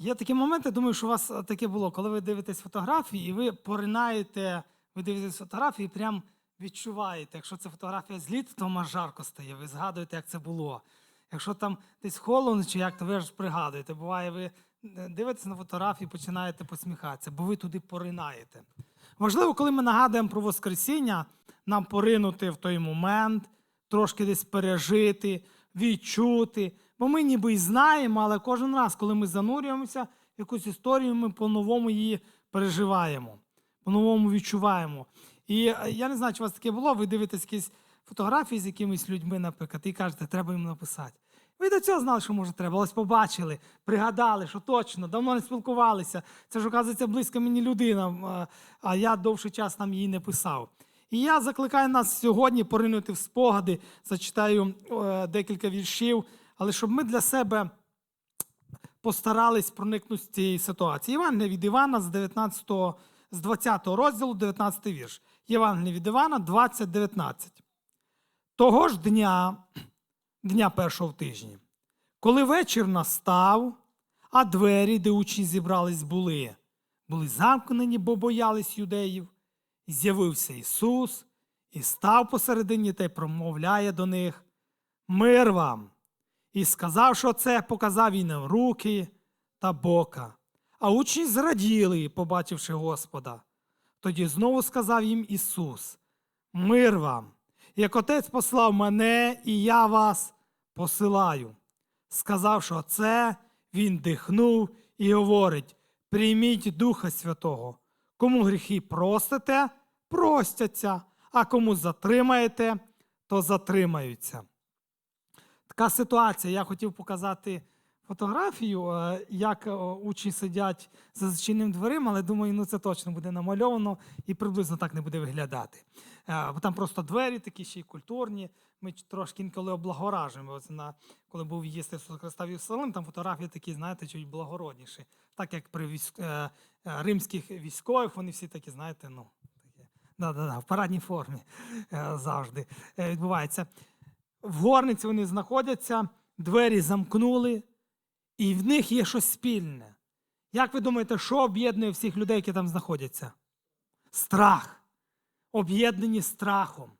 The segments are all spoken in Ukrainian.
Є такі моменти, думаю, що у вас е, таке було, коли ви дивитесь фотографії, і ви поринаєте, ви дивитесь фотографії, і прям відчуваєте, якщо це фотографія з літа, то вам жарко стає. Ви згадуєте, як це було. Якщо там десь холодно чи як, то ви ж пригадуєте. Буває, ви е, дивитесь на фотографії, починаєте посміхатися, бо ви туди поринаєте. Важливо, коли ми нагадуємо про Воскресіння, нам поринути в той момент, трошки десь пережити, відчути. Бо ми ніби й знаємо, але кожен раз, коли ми занурюємося в якусь історію, ми по-новому її переживаємо, по-новому відчуваємо. І е, я не знаю, чи у вас таке було, ви дивитесь якісь фотографії з якимись людьми, наприклад, і кажете, треба їм написати. Ви до цього знали, що може треба. Ось побачили, пригадали, що точно, давно не спілкувалися. Це ж, оказується, близька мені людина, а- а я довший час нам її не писав. І я закликаю нас сьогодні поринути в спогади, зачитаю е, декілька віршів, але щоб ми для себе постарались проникнути з цієї ситуації. Євангелія від Івана з 19, з 20 розділу, 19 вірш. Євангелія від Івана 20, 19. Того ж дня, дня першого в тижні, коли вечір настав, а двері, де учні зібрались, були, були замкнені, бо боялись юдеїв, з'явився Ісус і став посередині та й промовляє до них Мир вам! І сказавши це, показав їм руки та бока. А учні зраділи, побачивши Господа. Тоді знову сказав їм Ісус: Мир вам! Як Отець послав мене, і я вас посилаю. Сказавши оце, він дихнув і говорить: прийміть Духа Святого. Кому гріхи простите, простяться, а кому затримаєте, то затримаються. Така ситуація. Я хотів показати фотографію, е, як е, учні сидять за зачиненим дверима, але думаю, ну це точно буде намальовано і приблизно так не буде виглядати. Е, Бо там просто двері такі ще й культурні. Ми трошки інколи облагоражуємо. На, коли був Ісуса Христа в Єрусалим, там фотографії такі, знаєте, чуть благородніші. Так як при військ... римських військових, вони всі такі, знаєте, ну, такі, да, да, да, в парадній формі завжди відбувається. В горниці вони знаходяться, двері замкнули, і в них є щось спільне. Як ви думаєте, що об'єднує всіх людей, які там знаходяться? Страх. Об'єднані страхом.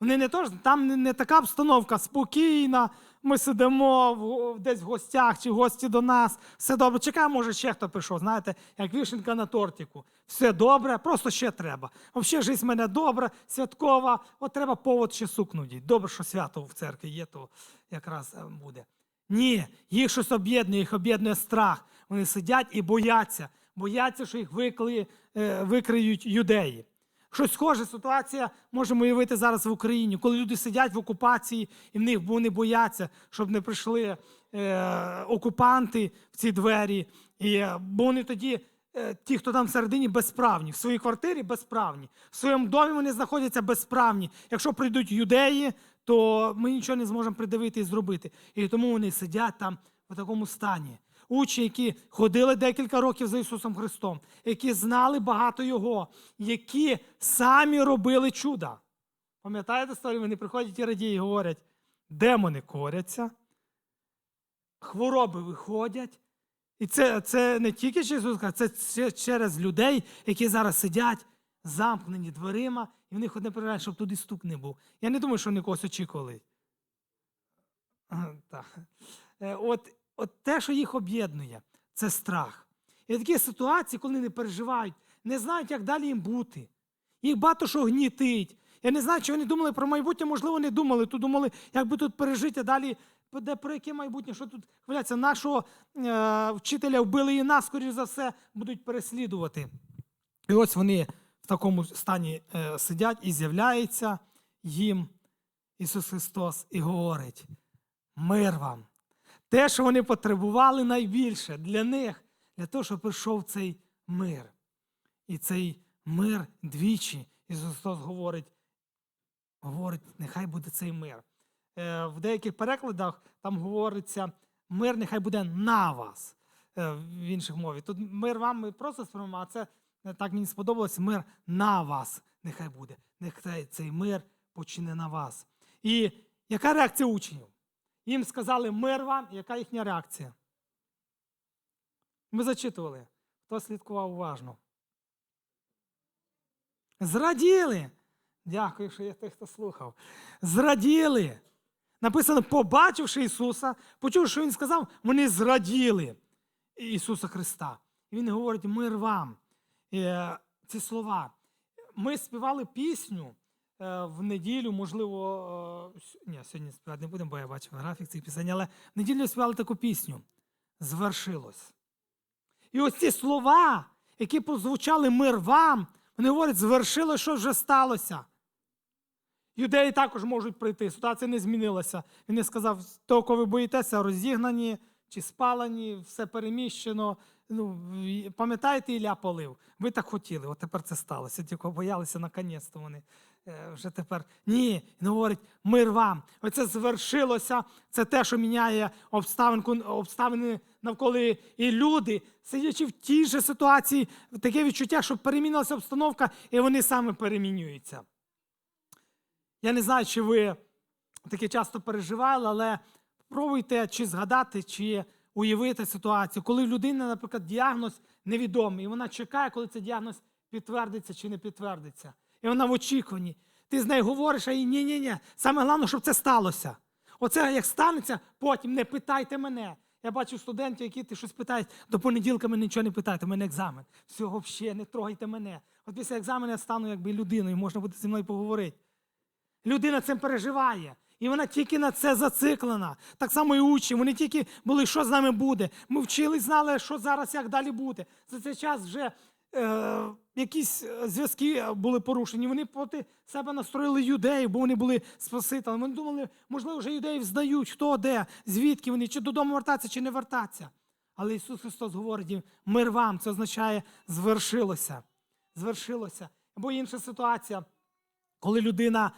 Вони не то, там не, не така обстановка спокійна. Ми сидимо в- десь в гостях чи гості до нас. Все добре. Чекаємо, може, ще хто прийшов. Знаєте, як вишенка на тортику. Все добре, просто ще треба. Взагалі, життя в мене добра, святкова. От треба повод ще сукнути. Добре, що свято в церкві є, то якраз е, буде. Ні, їх щось об'єднує, їх об'єднує страх. Вони сидять і бояться. Бояться, що їх викли, е, викриють юдеї. Щось схоже ситуація можемо уявити зараз в Україні, коли люди сидять в окупації, і в них вони бояться, щоб не прийшли е, окупанти в ці двері. І, е, бо вони тоді, е, ті, хто там всередині, безправні, в своїй квартирі безправні, в своєму домі вони знаходяться безправні. Якщо прийдуть юдеї, то ми нічого не зможемо придавити і зробити. І тому вони сидять там в такому стані. Учні, які ходили декілька років за Ісусом Христом, які знали багато Його, які самі робили чуда. Пам'ятаєте історію? Вони приходять і радіють і говорять: демони коряться, хвороби виходять. І це, це не тільки через Ісуса, це через людей, які зараз сидять замкнені дверима, і в них одне переживання, щоб туди стук не був. Я не думаю, що вони когось очікували. Е, От, от те, що їх об'єднує, це страх. І такі ситуації, коли вони переживають, не знають, як далі їм бути. Їх багато що гнітить. Я не знаю, чи вони думали про майбутнє, можливо, не думали. Тут думали, як би тут пережити, а далі де про яке майбутнє, що тут хвиляться. Нашого е, вчителя вбили і нас, скоріш за все, будуть переслідувати. І ось вони в такому стані е, сидять і з'являється їм Ісус Христос і говорить: мир вам. Те, що вони потребували найбільше для них, для того, щоб прийшов цей мир. І цей мир двічі Ісус Христос говорить, говорить, нехай буде цей мир. Е, В деяких перекладах там говориться, мир нехай буде на вас е, в інших мові. Тут мир вам просто сприймемо, а це е, так мені сподобалось, мир на вас нехай буде. Нехай цей мир почине на вас. І яка реакція учнів? Їм сказали мир вам, яка їхня реакція? Ми зачитували. Хто слідкував уважно? Зраділи. Дякую, що є той, хто слухав. Зраділи. Написано, побачивши Ісуса, почувши, що Він сказав, вони зраділи Ісуса Христа. Він говорить, мир вам. Е, Ці слова. Ми співали пісню в неділю, можливо, е, ні, сьогодні співати не будемо, бо я бачив графік цих пісень, але в неділю співали таку пісню. Звершилось. І ось ці слова, які прозвучали мир вам, вони говорять, звершилось, що вже сталося. Юдеї також можуть прийти. Ситуація не змінилася. Він не сказав, того, кого ви боїтеся, розігнані чи спалені, все переміщено. Ну, пам'ятаєте, Ілля полив? Ви так хотіли, от тепер це сталося. Тільки боялися наконець-то вони. Е, Вже тепер ні, він говорить, мир вам. Оце звершилося. Це те, що міняє обставинку, обставини навколо і люди, сидячи в тій же ситуації, таке відчуття, що перемінилася обстановка, і вони саме перемінюються. Я не знаю, чи ви таке часто переживали, але пробуйте чи згадати, чи уявити ситуацію, коли в людини, наприклад, діагноз невідомий, і вона чекає, коли цей діагноз підтвердиться чи не підтвердиться. І вона в очікуванні. Ти з нею говориш, а їй ні-ні-ні. Саме головне, щоб це сталося. Оце як станеться, потім не питайте мене. Я бачу студентів, які ти щось питають, до понеділка мене нічого не питайте, у мене екзамен. Всього взагалі, не трогайте мене. От після екзамену я стану якби людиною, можна буде зі мною поговорити. Людина цим переживає. І вона тільки на це зациклена. Так само і учні. Вони тільки були, що з нами буде. Ми вчили, знали, що зараз, як далі буде. За цей час вже е, якісь е, зв'язки були порушені. Вони проти себе настроїли юдеїв, бо вони були спасителями. Вони думали, можливо, вже юдеїв здають, хто де, звідки вони, чи додому вертатися, чи не вертатися. Але Ісус Христос говорить їм, мир вам, це означає звершилося. Звершилося. Або інша ситуація, коли людина, е,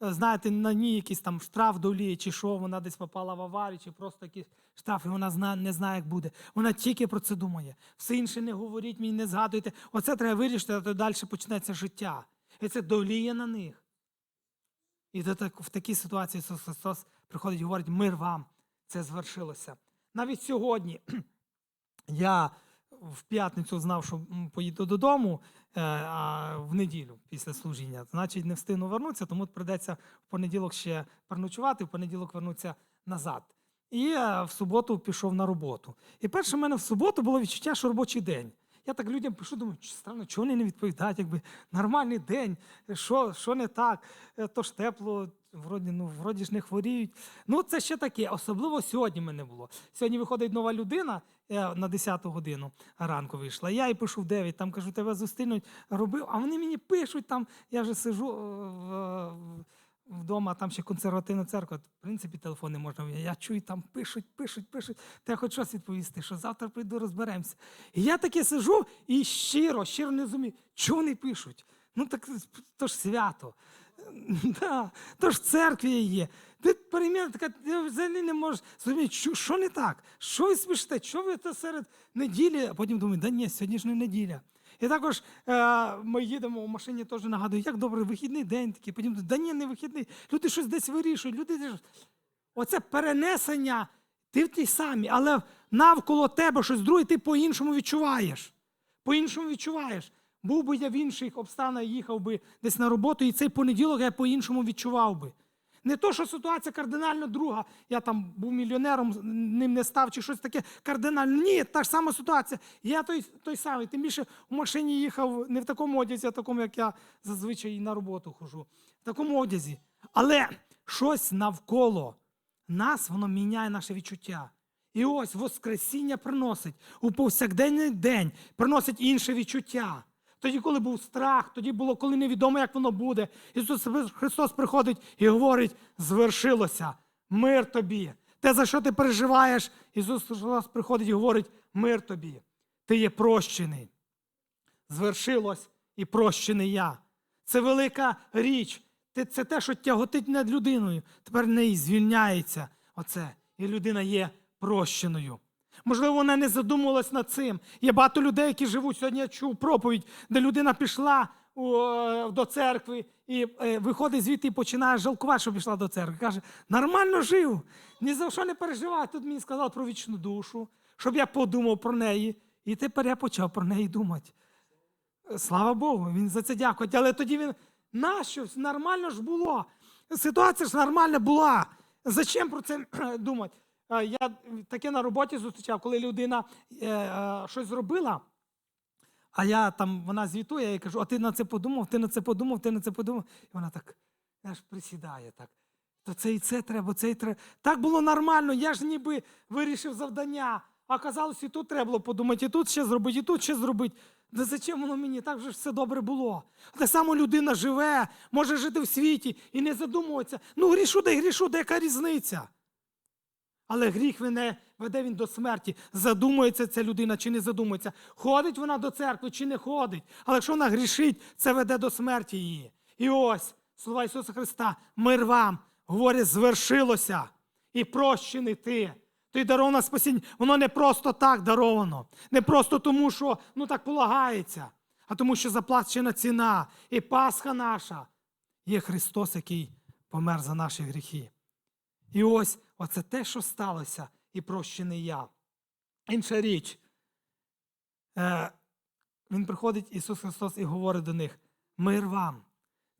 знаєте, на ній якийсь там штраф доліє, чи що, вона десь попала в аварію, чи просто якийсь штраф, і вона не знає, як буде. Вона тільки про це думає. Все інше не говоріть мені, не згадуйте. Оце треба вирішити, а то далі почнеться життя. І це доліє на них. І до так, в такій ситуації Ісус Христос приходить і говорить, мир вам, це звершилося. Навіть сьогодні я в п'ятницю знав, що поїду додому е, в неділю після служіння. Значить, не встигну вернутися, тому прийдеться в понеділок ще переночувати, в понеділок вернутися назад. І е, в суботу пішов на роботу. І перше в мене в суботу було відчуття, що робочий день. Я так людям пишу, думаю, «Чи странно, чого вони не відповідають, якби нормальний день, що, що не так, Е, то ж тепло, вроді, ну, вроді ж не хворіють. Ну, це ще таке, особливо сьогодні мене було. Сьогодні виходить нова людина на 10 годину ранку вийшла. Я їй пишу в 9, там кажу, тебе зустрінуть, робив, а вони мені пишуть там, я вже сижу е, в- вдома, там ще консервативна церква, в принципі, телефон не можна. Я чую, там пишуть, пишуть, пишуть. Та я хоч щось відповісти, що завтра прийду, розберемося. І я таке сижу і щиро, щиро не розумію, чого вони пишуть. Ну так то ж свято. Да, то ж церкві є. Ти переміна така, ти взагалі не можеш зрозуміти, що, що не так? Що ви спішите? Що ви це серед неділі? А потім думаю, да ні, сьогодні ж не неділя. І також е, ми їдемо в машині, теж нагадую, як добре, вихідний день такий. Потім да ні, не вихідний. Люди щось десь вирішують. Люди. Оце перенесення, ти в тій самі, але навколо тебе щось друге, ти по-іншому відчуваєш. По-іншому відчуваєш. Був би я в інших обставинах, їхав би десь на роботу, і цей понеділок я по-іншому відчував би. Не то, що ситуація кардинально друга, я там був мільйонером, ним не став, чи щось таке кардинально. Ні, та ж сама ситуація. Я той, той самий. Тим більше в машині їхав не в такому одязі, а такому, як я зазвичай і на роботу хожу. В такому одязі. Але щось навколо нас, воно міняє наше відчуття. І ось Воскресіння приносить у повсякденний день, приносить інше відчуття. Тоді, коли був страх, тоді було, коли невідомо, як воно буде. Ісус Христос приходить і говорить: звершилося, мир тобі. Те, за що ти переживаєш, Ісус Христос приходить і говорить: мир тобі. Ти є прощений. Звершилось і прощений я. Це велика річ. Це те, що тяготить над людиною. Тепер неї звільняється оце. І людина є прощеною. Можливо, вона не задумувалась над цим. Є багато людей, які живуть. Сьогодні я чув проповідь, де людина пішла до церкви і е, виходить звідти і починає жалкувати, що пішла до церкви. Каже, нормально жив, ні за що не переживай. Тут мені сказав про вічну душу, щоб я подумав про неї. І тепер я почав про неї думати. Слава Богу, він за це дякує. Але тоді він нащо? Нормально ж було. Ситуація ж нормальна була. Зачем про це думати? Е, Я таке на роботі зустрічав, коли людина е, е, щось зробила, а я там, вона звітує, я кажу, а ти на це подумав, ти на це подумав, ти на це подумав. І вона так аж присідає так. То це і це треба, це і треба. Так було нормально, я ж ніби вирішив завдання. А казалось, і тут треба було подумати, і тут ще зробити, і тут ще зробити. Да зачем воно мені? Так же ж все добре було. Так само людина живе, може жити в світі і не задумується. Ну, грішу, й грішу, да яка різниця? Але гріх веде, веде він до смерті. Задумується ця людина чи не задумується. Ходить вона до церкви чи не ходить. Але якщо вона грішить, це веде до смерті її. І ось слова Ісуса Христа, мир вам, говорить, звершилося і прощений ти. Той дароване спасіння, воно не просто так даровано, не просто тому, що ну так полагається, а тому, що заплачена ціна. І Пасха наша є Христос, який помер за наші гріхи. І ось оце те, що сталося, і прощений я. Інша річ. Е, він приходить, Ісус Христос, і говорить до них: мир вам.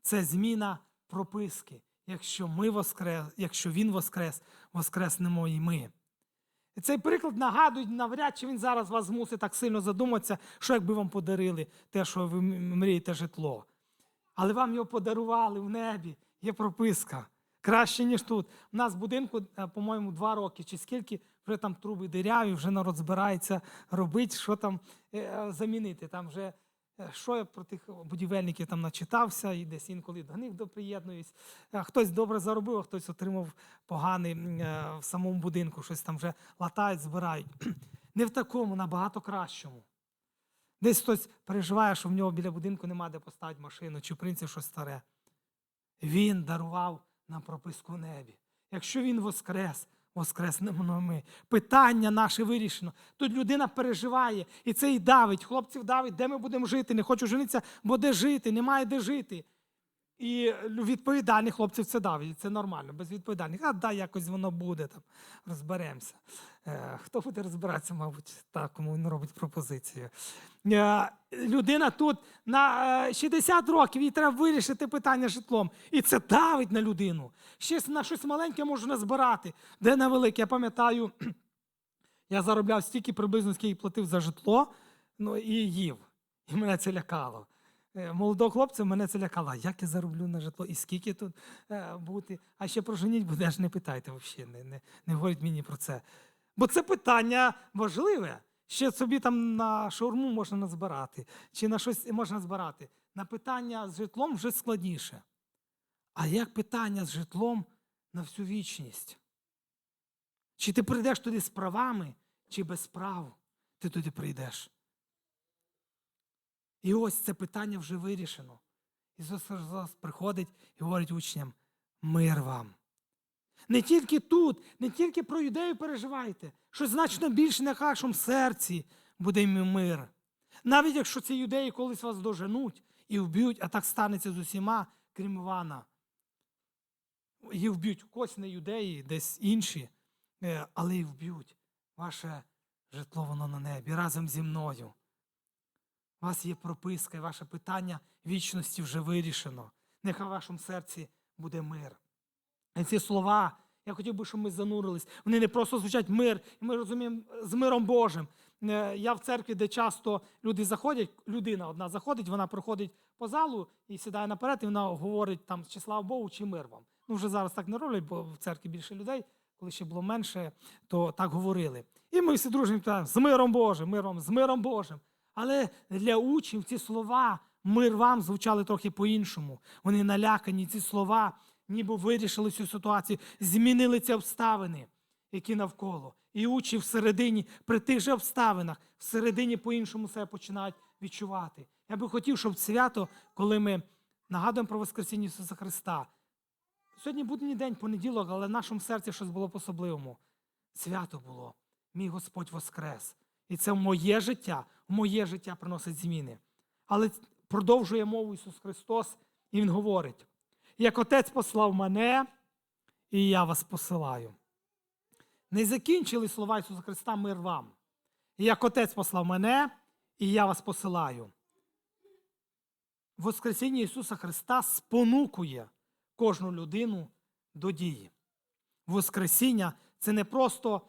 Це зміна прописки. Якщо ми воскрес, якщо Він воскрес, воскреснемо і ми. І цей приклад нагадує, навряд чи він зараз вас змусить так сильно задуматися, що якби вам подарили те, що ви мрієте житло. Але вам його подарували в небі, є прописка. Краще, ніж тут. У нас в будинку, е, по-моєму, два роки чи скільки вже там труби диряві, вже народ збирається робити, що там е, е, замінити. Там вже що я про тих будівельників там начитався і десь інколи до них доприєднуюсь. Хтось добре заробив, а хтось отримав поганий в самому будинку, щось там вже латають, збирають. Не в такому, набагато кращому. Десь хтось переживає, що в нього біля будинку нема де поставити машину, чи в принципі щось старе. Він дарував нам прописку небі. Якщо він воскрес, воскреснемо ми. Питання наше вирішено. Тут людина переживає, і це і давить. Хлопців давить, де ми будемо жити. Не хочу женитися, бо де жити, немає де жити. І відповідальних хлопців це давить, це нормально, безвідповідальних. А да, якось воно буде, там, розберемося. Е, хто буде розбиратися, мабуть, так, кому він робить пропозицію. Е, людина тут на е, 60 років, їй треба вирішити питання житлом. І це давить на людину. Ще на щось маленьке можу назбирати, де на велике. Я пам'ятаю, я заробляв стільки приблизно, скільки платив за житло, ну і їв. І мене це лякало. Е, Молодого хлопця мене це лякало. Як я зароблю на житло і скільки тут е, бути? А ще про женіть буде, аж не питайте взагалі, не, не, не говоріть мені про це. Бо це питання важливе. Ще собі там на шаурму можна назбирати, чи на щось можна збирати. На питання з житлом вже складніше. А як питання з житлом на всю вічність? Чи ти прийдеш туди з правами, чи без прав ти туди прийдеш? І ось це питання вже вирішено. Ісус Христос приходить і говорить учням: мир вам. Не тільки тут, не тільки про юдею переживайте, що значно більше на вашому серці буде мир. Навіть якщо ці юдеї колись вас доженуть і вб'ють, а так станеться з усіма, крім Івана. Її вб'ють когось не юдеї, десь інші, е, але і вб'ють. Ваше житло воно на небі разом зі мною. У вас є прописка, і ваше питання вічності вже вирішено. Нехай в вашому серці буде мир. І ці слова, я хотів би, щоб ми занурились. Вони не просто звучать мир, і ми розуміємо з миром Божим. Е, Я в церкві, де часто люди заходять, людина одна заходить, вона проходить по залу і сідає наперед, і вона говорить там чи слава Богу, чи мир вам. Ну, вже зараз так не роблять, бо в церкві більше людей. Коли ще було менше, то так говорили. І ми всі дружні питаємо з миром Божим, миром, з миром Божим. Але для учнів ці слова мир вам звучали трохи по-іншому. Вони налякані, ці слова ніби вирішили цю ситуацію, змінили ці обставини, які навколо. І учні всередині, при тих же обставинах, всередині по-іншому себе починають відчувати. Я би хотів, щоб свято, коли ми нагадуємо про Воскресіння Ісуса Христа, сьогодні будній день, понеділок, але в нашому серці щось було по-особливому. Свято було. Мій Господь Воскрес. І це моє життя, моє життя приносить зміни. Але продовжує мову Ісус Христос, і Він говорить: як Отець послав мене, і я вас посилаю. Не закінчили слова Ісуса Христа мир вам. Як Отець послав мене, і я вас посилаю. Воскресіння Ісуса Христа спонукує кожну людину до дії. Воскресіння це не просто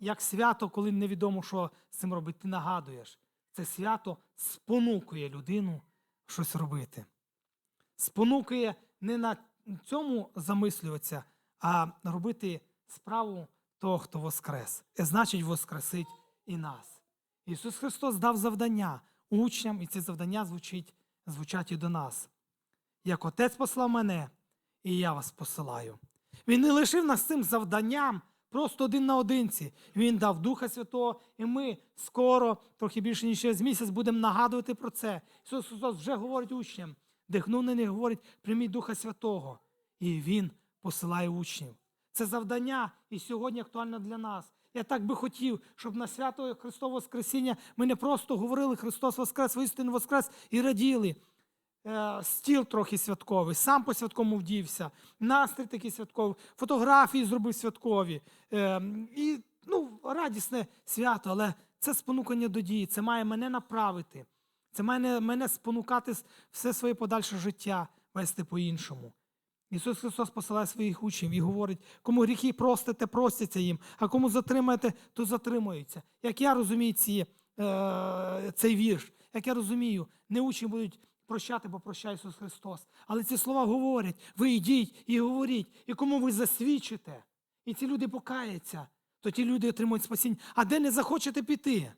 як свято, коли невідомо, що з цим робити. Ти нагадуєш. Це свято спонукує людину щось робити. Спонукує не на цьому замислюватися, а робити справу того, хто воскрес. І значить, воскресить і нас. Ісус Христос дав завдання учням, і це завдання звучить, звучать і до нас. Як Отець послав мене, і я вас посилаю. Він не лишив нас цим завданням просто один на одинці. Він дав Духа Святого, і ми скоро, трохи більше ніж через місяць, будемо нагадувати про це. Ісус Христос вже говорить учням, дихнув на них, говорить, прийміть Духа Святого. І Він посилає учнів. Це завдання і сьогодні актуально для нас. Я так би хотів, щоб на свято Христового Воскресіння ми не просто говорили Христос Воскрес, воістину Воскрес і раділи. Е, Стіл трохи святковий, сам по святковому вдівся, настрій такий святковий, фотографії зробив святкові. Е, І ну, радісне свято, але це спонукання до дії, це має мене направити, це має мене спонукати все своє подальше життя вести по-іншому. Ісус Христос посилає своїх учнів і говорить, кому гріхи простите, простяться їм, а кому затримаєте, то затримуються. Як я розумію ці, е, цей вірш, як я розумію, не учні будуть прощати, бо прощає Ісус Христос. Але ці слова говорять: ви йдіть і говоріть, і кому ви засвідчите, і ці люди покаяться, то ті люди отримують спасіння. А де не захочете піти?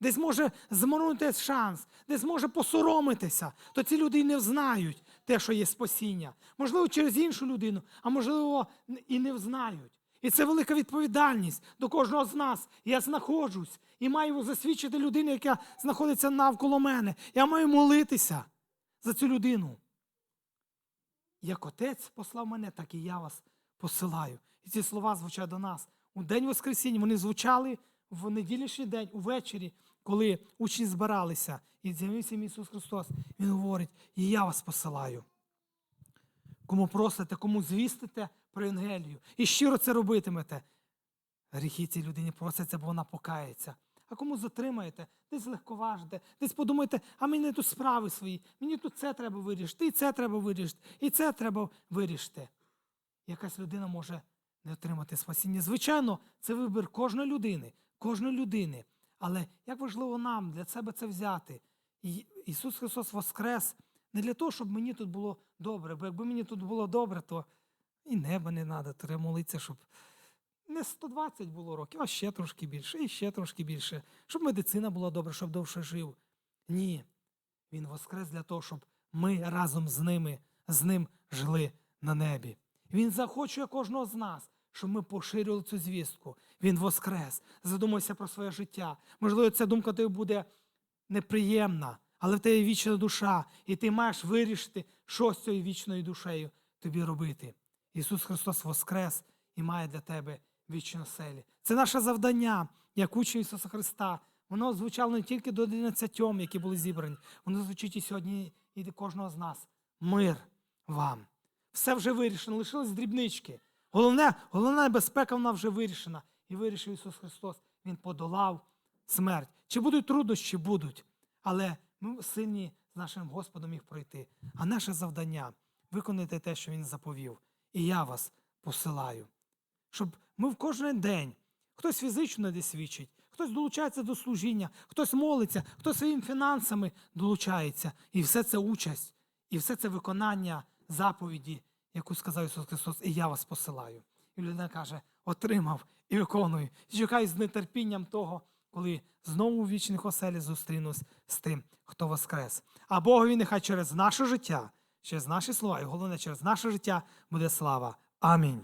Десь може змарнути шанс, десь може посоромитися, то ці люди і не взнають те, що є спасіння. Можливо, через іншу людину, а можливо, і не взнають. І це велика відповідальність до кожного з нас. Я знаходжусь і маю засвідчити людину, яка знаходиться навколо мене. Я маю молитися за цю людину. Як отець послав мене, так і я вас посилаю. І ці слова звучать до нас. У день Воскресіння вони звучали в неділішній день, увечері, коли учні збиралися, і з'явився Ісус Христос. Він говорить: і я вас посилаю. Кому просите, кому звістите про Євангелію. І щиро це робитимете. Гріхи цій людині просяться, бо вона покається. А кому затримаєте, десь легковажите, десь подумайте, а мені тут справи свої, мені тут це треба вирішити, і це треба вирішити, і це треба вирішити. Якась людина може не отримати спасіння. Звичайно, це вибір кожної людини, кожної людини. Але як важливо нам для себе це взяти? І Ісус Христос Воскрес не для того, щоб мені тут було добре, бо якби мені тут було добре, то і неба не треба, треба молитися, щоб не 120 було років, а ще трошки більше, і ще трошки більше, щоб медицина була добра, щоб довше жив. Ні. Він воскрес для того, щоб ми разом з ними, з ним жили на небі. Він захочує кожного з нас, щоб ми поширювали цю звістку. Він воскрес. Задумайся про своє життя. Можливо, ця думка тобі буде неприємна, але в тебе вічна душа, і ти маєш вирішити, що з цією вічною душею тобі робити. Ісус Христос воскрес і має для тебе вічну селі. Це наше завдання, як учні Ісуса Христа. Воно звучало не тільки до 11, які були зібрані, воно звучить і сьогодні і до кожного з нас. Мир вам. Все вже вирішено, лишились дрібнички. Головне, головна безпека вона вже вирішена. І вирішив Ісус Христос. Він подолав смерть. Чи будуть труднощі? Будуть. Але ми сильні з нашим Господом їх пройти. А наше завдання виконати те, що Він заповів. І я вас посилаю. Щоб ми в кожен день, хтось фізично десь свідчить, хтось долучається до служіння, хтось молиться, хтось своїми фінансами долучається. І все це участь, і все це виконання заповіді, яку сказав Ісус Христос, і я вас посилаю. І людина каже: отримав і виконую. І чекаю з нетерпінням того, коли знову у вічних оселі зустрінусь з тим, хто воскрес. А Богові нехай через наше життя, через наші слова, і головне, через наше життя буде слава. Амінь.